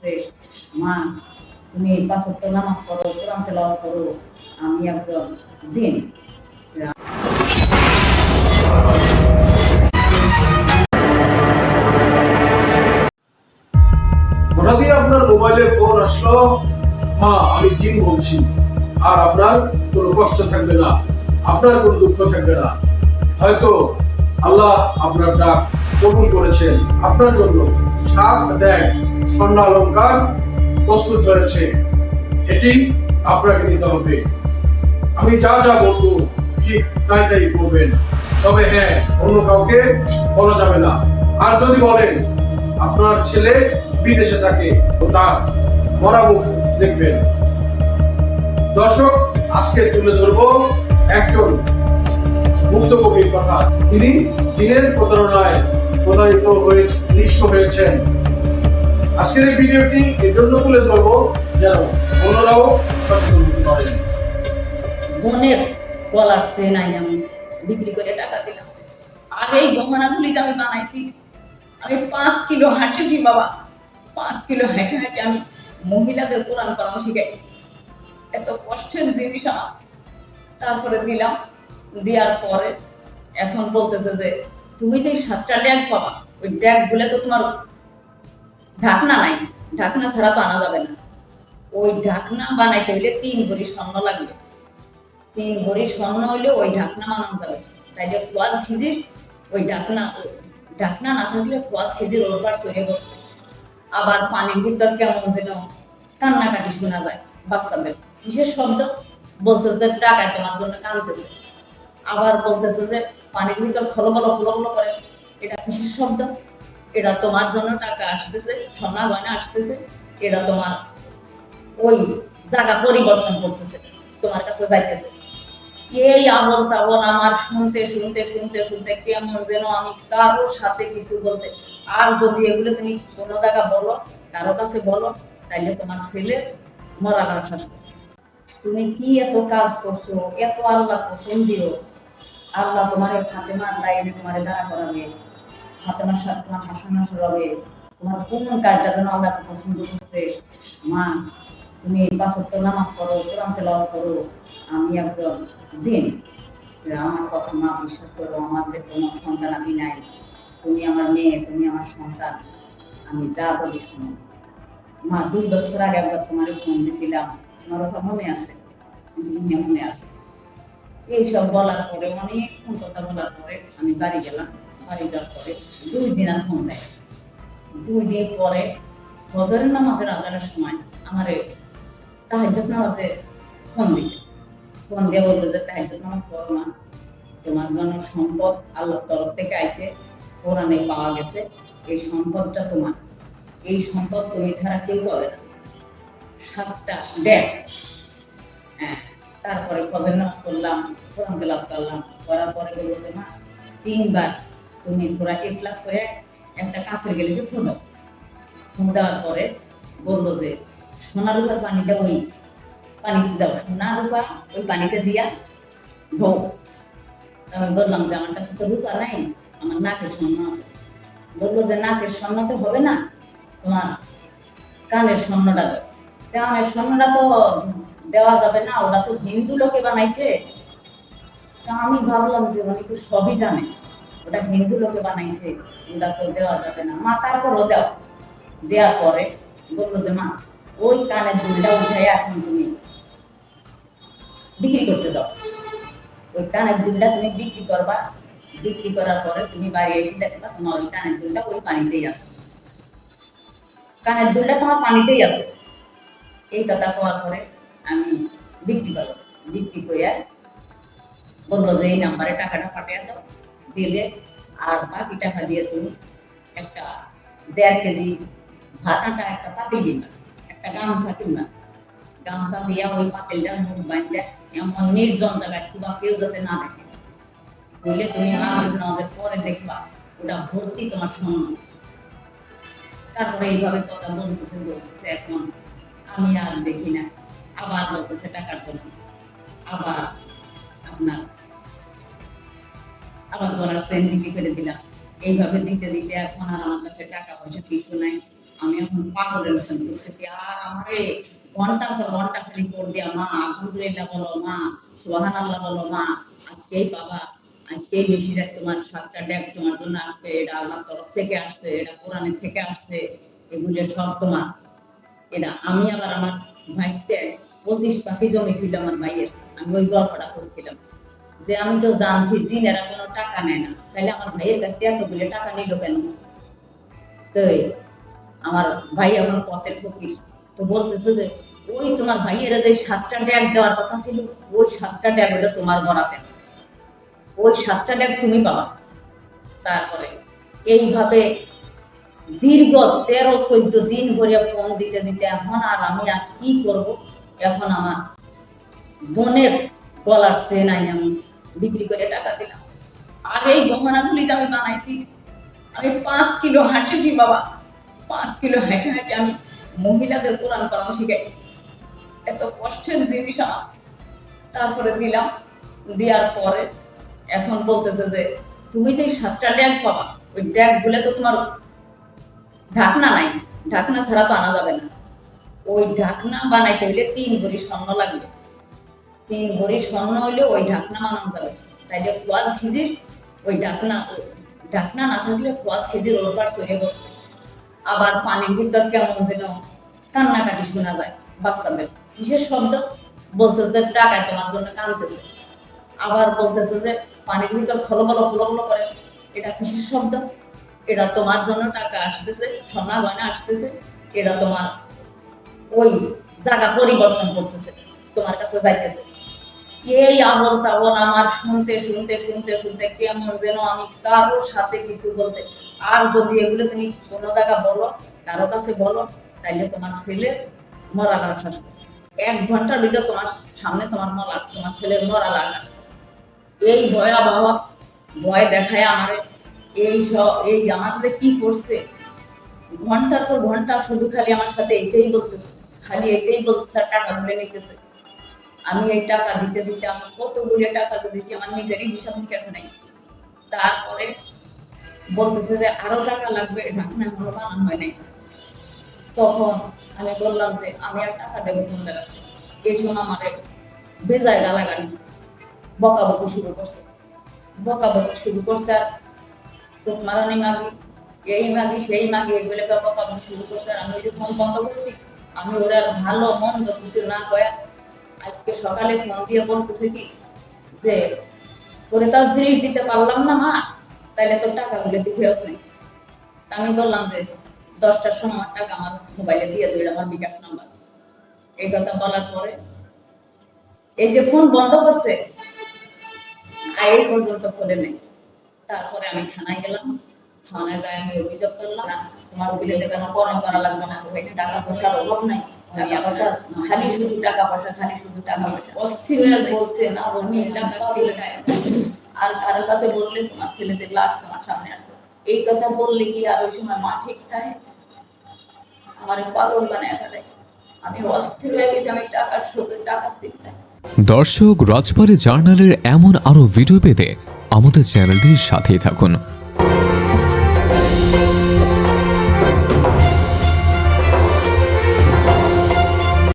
করছে মা, তুমি পাঁচ নামাজ পড়ো, কোরআন তেলাওয়াত করো, আমি একজন জিন। হঠাৎই আপনার মোবাইলে ফোন আসলো আমি বলছি, আর আপনার কোনো কষ্ট থাকবে না, আপনার কোনো দুঃখ থাকবে না। হয়তো আল্লাহ আপনার ডাক কবুল করেছেন, আপনার জন্য সাত ব্যাগ স্বর্ণ অলঙ্কার প্রস্তুত হয়েছে। এটি আপনাকে নিতে হবে। আমি যা যা বলব, ঠিক তাই তাই করবেন তবে হ্যাঁ অন্য কাউকে বলা যাবে না। আর যদি বলেন, আপনার ছেলে বিদেশে থাকে তার মরা মুখ দেখবেন। দর্শক, আজকে তুলে ধরবো একজন মুক্তকবির কথা। তিনি চীনের প্রতারণায় প্রতারিত হয়ে নিঃস্ব হয়েছেন। আজকের এই ভিডিওটি এজন্য তুলে ধরবো যেন অন্যরাও সচেতন পারেন বোনের গলার চেন আই আমি বিক্রি করে টাকা দিলাম। আর এই গহনাগুলি যে আমি বানাইছি, আমি পাঁচ কিলো হাঁটেছি বাবা। পাঁচ কিলো হেঁটে হেঁটে আমি মহিলাদের কোরআন করানো শিখেছি এত কষ্টের জিনিস আমার। তারপরে দিলাম, দেওয়ার পরে এখন বলতেছে যে, তুমি যে সাতটা ড্যাগ পাবা, ওই ড্যাগগুলো তো তোমার ঢাকনা নাই। ঢাকনা ছাড়া তো আনা যাবে না। ওই ঢাকনা বানাইতে হইলে তিন ভরি স্বর্ণ লাগবে। তিন ভরি স্বর্ণ হইলে ওই ঢাকনা বানানো যাবে। তাই যে কোয়াজ খিজির, ওই ঢাকনা ঢাকনা না থাকলে কোয়াজ খিজির ওর পার চড়ে বসবে। আবার পানির ভিতর কেমন যেন কান্নাকাটি শোনা যায় বাচ্চাদের। কিসের শব্দ বলতেছে টাকা তোমার জন্য কাঁদতেছে। আবার বলতেছে যে পানির ভিতর খলবল খলবল করে। এটা কিসের শব্দ? এটা তোমার জন্য টাকা আসতেছে, সোনা গয়না আসতেছে, এটা তোমার ওই জায়গা পরিবর্তন করতেছে, তোমার কাছে যাইতেছে। এই আমল তাবল আমার শুনতে শুনতে শুনতে শুনতে কেমন যেন আমি কারোর সাথে কিছু বলতে, আর যদি এগুলো তুমি কোনো জায়গা বলো, কারও কাছে বলো, তাইলে তোমার ছেলে মরা আসবে। তুমি কি এত কাজ করছ, এত আল্লাহ পছন্দিও আল্লাহ তোমার ফাতেমার লাইনে তোমার দাঁড়া করাবে। ফাতেমার সাথে তোমার তোমার কোন কাজটা যেন আল্লাহ তো পছন্দ করছে মা, তুমি পাঁচ নামাজ পড়ো, কোরআন তেলাওয়াত করো, আমি একজন জিন। আমার কথা মা বিশ্বাস করো আমাদের সন্তান আমি নাই। তুমি আমার মেয়ে, তুমি আমার সন্তান, আমি যা বলি শোনো। মা, দুই বছর আগে একবার তোমার ফোন দিয়েছিলাম, তোমার ওটা মনে আছে? দুনিয়া মনে আছে। এইসব বলার পরে, অনেকক্ষণ কথা বলার পরে আমি বাড়ি গেলাম। পরে দুই দিন দেয়। দুই দিন পরে নামাজের সময় আমারে তাহাজ্জুদ নামাজে ফোন দিছে। ফোন দিয়ে বলল যে, তাহাজ্জুদ নামাজ পড়ো না। তোমার জন্য সম্পদ তরফ থেকে আইছে, কোরআনে পাওয়া গেছে। এই সম্পদটা তোমার। এই সম্পদ তুমি ছাড়া কেউ পাবে না। সাতটা ড্যাগ হ্যাঁ তারপরে ফজর নামাজ করলাম কোরআন করলাম। করার পরে বলল যে, মা, তিনবার তুমি পুরা এ ক্লাস করে একটা কাঁচের গেলে সে ফু দাও। ফু দেওয়ার পরে বলল যে, সোনা রূপার পানিটা ওই পানিতে দাও, সোনা রূপা ওই পানিতে দিয়া ধো আমি বললাম যে, আমার কাছে তো রূপা নাই, আমার নাকের স্বর্ণ আছে। বলল যে, নাকের স্বর্ণ তো হবে না, তোমার কানের স্বর্ণটা দাও। কানের স্বর্ণটা তো দেওয়া যাবে না, ওরা তো হিন্দু লোকে বানাইছে। তা আমি ভাবলাম যে তো সবই জানে। ওটা হিন্দু লোকে বানাইছে, ওটা তো দেওয়া যাবে না। মা, তারপরও দাও দেওয়ার পরে বলল যে, মা, ওই কানের দুলটা উঠাই এখন তুমি বিক্রি করতে দাও ওই কানের দুলটা তুমি বিক্রি করবা। বিক্রি করার পরে তুমি বাড়ি এসে দেখবা তোমার ওই কানের দুলটা ওই পানিতেই আছে। কানের দুলটা তোমার পানিতেই আছে। এই কথা কওয়ার পরে আমি বিক্রি করো বিক্রি করে বলল যে, এই নাম্বারে টাকাটা পাঠিয়ে দাও। দিলে আর বাকি টাকা দিয়ে তুমি একটা দেড় কেজি ভাত আটা একটা পাতিল কিনবা একটা গামছা কিনবা গামছা ওই পাতিলটা মুখ এমন নির্জন জায়গায় কিংবা কেউ যাতে না দেখে। বললে তুমি পরে দেখবা, ওটা ভর্তি তোমার স্বর্ণ তারপরে এইভাবে কথা বলতেছে বলতেছে, এখন আমি আর দেখি না। আবার বলতেছে, টাকার জন্য আবার আপনার আবার বলার সেন বিক্রি করে দিলাম। এইভাবে দিতে দিতে এখন আর আমার কাছে টাকা পয়সা কিছু নাই। আমি এখন পাগলের মতন করতেছি আর আমারে ঘণ্টা পর ঘণ্টা খালি কোড দিয়া মা, আলহামদুলিল্লাহ বলো মা সোহান আল্লাহ বলো মা, আজকেই বাবা, আজকেই বেশি রাত তোমার সাতটা ড্যাগ তোমার জন্য আসবে এটা আল্লাহর তরফ থেকে আসছে, এটা কোরআনের থেকে আসছে, এগুলো সব তোমার। এটা আমি আবার আমার ভাইতে পঁচিশ পাখি জমি ছিল আমার ভাইয়ের, আমি ওই গল্পটা করছিলাম যে আমি তো জানছি জিনেরা কোনো টাকা নেয় না। তাহলে আমার ভাইয়ের কাছ থেকে এতগুলো টাকা নিল কেন? তো আমার ভাই এখন পথের ফকির। তো বলতেছে যে, ওই তোমার ভাইয়েরা যে সাতটা ড্যাগ দেওয়ার কথা ছিল, ওই সাতটা ড্যাগ ওটা তোমার বরাতে আছে ওই সাতটা ড্যাগ তুমি পাবা। তারপরে এইভাবে দীর্ঘ তেরো, চোদ্দ দিন ধরে ফোন দিতে দিতে এখন আর আমি আর কি করব? এখন আমার বোনের গলার চেনাই আমি বিক্রি করে টাকা দিলাম। আর এই গহনাগুলি যে আমি বানাইছি, আমি পাঁচ কিলো হাঁটেছি বাবা। পাঁচ কিলো হেঁটে হেঁটে আমি মহিলাদের কোরআন করানো শিখাইছি। এত কষ্টের জিনিস আমার। তারপরে দিলাম, দেওয়ার পরে এখন বলতেছে যে, তুমি যে সাতটা ড্যাগ পাবা, ওই ড্যাগগুলো তো তোমার ঢাকনা নাই। ঢাকনা ছাড়া তো আনা যাবে না। ওই ঢাকনা বানাইতে হইলে তিন ভরি স্বর্ণ লাগবে। তিন ভরি স্বর্ণ হইলে ওই ঢাকনা বানানো যাবে। তাইলে কোয়াজ খিজির, ওই ঢাকনা ঢাকনা না থাকলে কোয়াজ খিজির ওর পার চলে বসবে আবার পানির ভিতর কেমন যেন কান্নাকাটি শোনা যায় বাচ্চাদের। কিসের শব্দ বলতেছে টাকায় তোমার জন্য কাঁদতেছে আবার বলতেছে যে পানির ভিতর খলবলো খলবলো করে। এটা কিসের শব্দ? এটা তোমার জন্য টাকা আসতেছে, সোনা গয়না আসতেছে। এটা তোমার ওই জায়গা পরিবর্তন করতেছে, তোমার কাছে যাইতেছে। এই আমল তাবল আমার শুনতে শুনতে শুনতে শুনতে কেমন যেন আমি কারোর সাথে কিছু বলতে, আর যদি এগুলো তুমি কোনো জায়গা বলো, কারও কাছে বলো, তাইলে তোমার ছেলের মরা লাশ এক ঘণ্টার ভিতরে তোমার সামনে তোমার মরা, তোমার ছেলের মরা আসবে এই ভয়াবহ ভয় দেখায় আমার। এই সব এই আমার সাথে কি করছে, ঘণ্টার পর ঘণ্টা শুধু খালি আমার সাথে এইটাই বলতেছে, খালি এটাই বলতেছে টাকা তুলে নিতেছে। আমি এই টাকা দিতে দিতে আমার কতগুলো টাকা দিয়েছি আমার নিজেরই হিসাব নিকাশ নাই। তারপরে বলতেছে যে আরও টাকা লাগবে ঢাকনা এখনও বানানো হয় নাই। তখন আমি বললাম যে, আমি আর টাকা দেবো থেকে? এই সময় আমার বেজায় গালাগালি, বকাবকি শুরু করছে। বকাবকি শুরু করছে আর মারানি মাগি, এই মাগি, সেই মাগি এগুলো বকাবকি শুরু করছে আর আমি ফোন বন্ধ করছি, আমি ওরা ভালো মন্দ কিছু না কয়া আজকে সকালে ফোন দিয়ে বলতেছে কি যে, তোরে তার জিনিস দিতে পারলাম না মা, তাইলে তোর টাকাগুলো তুই ফেরত নেই আমি বললাম যে, দশটার সময় টাকা আমার মোবাইলে দিয়ে দিল আমার বিকাশ নাম্বার। এই কথা বলার পরে এই যে ফোন বন্ধ করছে, আর এই পর্যন্ত খোলে নেই। তারপরে আমি থানায় গেলাম। থানায় যাই আমি অভিযোগ করলাম, তোমার বিলে কেন করণ করা লাগবে না টাকা পয়সার অভাব নাই। টাকা পয়সা খালি শুধু টাকা পয়সা খালি শুধু টাকা পয়সা। অস্থির হয়ে বলছে না বলছি টাকা ছেলেটায় আর কারোর কাছে বললে তোমার ছেলেদের লাশ তোমার সামনে আসবে। এই কথা বললে কি আর ওই সময় মা ঠিক থাকে আমার পাগল বানায় ফেলাইছে আমি অস্থির হয়ে গেছি আমি টাকার শোকে দর্শক রাজবাড়ি জার্নালের এমন আরও ভিডিও পেতে আমাদের চ্যানেলটির সাথেই থাকুন।